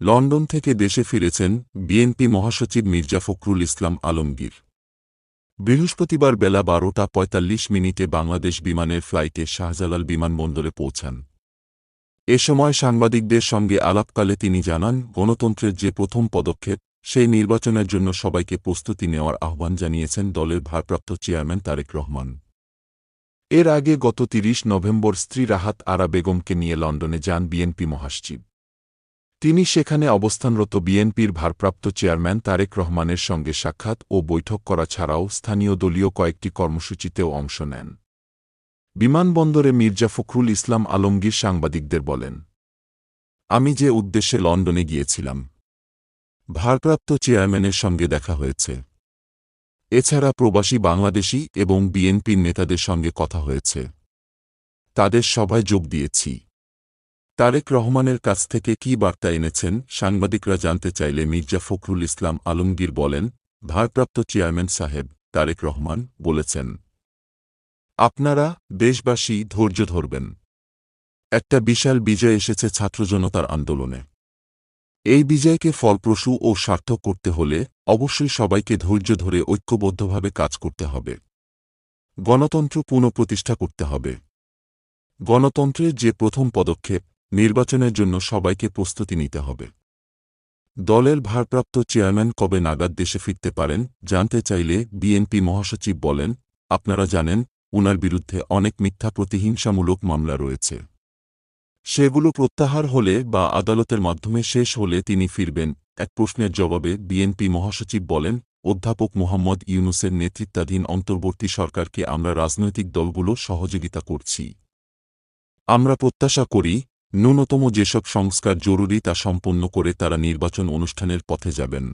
London থেকে দেশে ফিরেছেন বিএনপি মহাসচিব মির্জা ফখরুল ইসলাম আলমগীর। বৃহস্পতিবার বেলা বারোটা পঁয়তাল্লিশ মিনিটে বাংলাদেশ বিমানের ফ্লাইটে শাহজালাল বিমানবন্দরে পৌঁছান। এ সময় সাংবাদিকদের সঙ্গে আলাপকালে তিনি জানান, গণতন্ত্রের যে প্রথম পদক্ষেপ, সেই নির্বাচনের জন্য সবাইকে প্রস্তুতি নেওয়ার আহ্বান জানিয়েছেন দলের ভারপ্রাপ্ত চেয়ারম্যান তারেক রহমান। এর আগে গত তিরিশ নভেম্বর স্ত্রী রাহাত আরা বেগমকে নিয়ে লন্ডনে যান বিএনপি মহাসচিব। তিনি সেখানে অবস্থানরত বিএনপির ভারপ্রাপ্ত চেয়ারম্যান তারেক রহমানের সঙ্গে সাক্ষাৎ ও বৈঠক করা ছাড়াও স্থানীয় দলীয় কয়েকটি কর্মসূচিতেও অংশ নেন। বিমানবন্দরে মির্জা ফখরুল ইসলাম আলমগীর সাংবাদিকদের বলেন, আমি যে উদ্দেশ্যে লন্ডনে গিয়েছিলাম, ভারপ্রাপ্ত চেয়ারম্যানের সঙ্গে দেখা হয়েছে। এছাড়া প্রবাসী বাংলাদেশি এবং বিএনপির নেতাদের সঙ্গে কথা হয়েছে। তাদের সভায় যোগ দিয়েছি। তারেক রহমানের কাছ থেকে কি বার্তা এনেছেন সাংবাদিকরা জানতে চাইলে মির্জা ফখরুল ইসলাম আলমগীর বলেন, ভারপ্রাপ্ত চেয়ারম্যান সাহেব তারেক রহমান বলেছেন, আপনারা দেশবাসী ধৈর্য ধরবেন। একটা বিশাল বিজয় এসেছে ছাত্রজনতার আন্দোলনে। এই বিজয়কে ফলপ্রসূ ও সার্থক করতে হলে অবশ্যই সবাইকে ধৈর্য ধরে ঐক্যবদ্ধভাবে কাজ করতে হবে। গণতন্ত্র পুনঃপ্রতিষ্ঠা করতে হবে। গণতন্ত্রের যে প্রথম পদক্ষেপ নির্বাচনের জন্য সবাইকে প্রস্তুতি নিতে হবে। দলের ভারপ্রাপ্ত চেয়ারম্যান কবে নাগাদ দেশে ফিরতে পারেন জানতে চাইলে বিএনপি মহাসচিব বলেন, আপনারা জানেন, উনার বিরুদ্ধে অনেক মিথ্যা প্রতিহিংসামূলক মামলা রয়েছে। সেগুলো প্রত্যাহার হলে বা আদালতের মাধ্যমে শেষ হলে তিনি ফিরবেন, এক প্রশ্নের জবাবে বিএনপি মহাসচিব বলেন, অধ্যাপক মোহাম্মদ ইউনুসের নেতৃত্বাধীন অন্তর্বর্তী সরকারকে আমরা রাজনৈতিক দলগুলো সহযোগিতা করছি। আমরা প্রত্যাশা করি ন্যূনতম যেসব সংস্কার জরুরি তা সম্পন্ন করে তারা নির্বাচন অনুষ্ঠানের পথে যাবেন।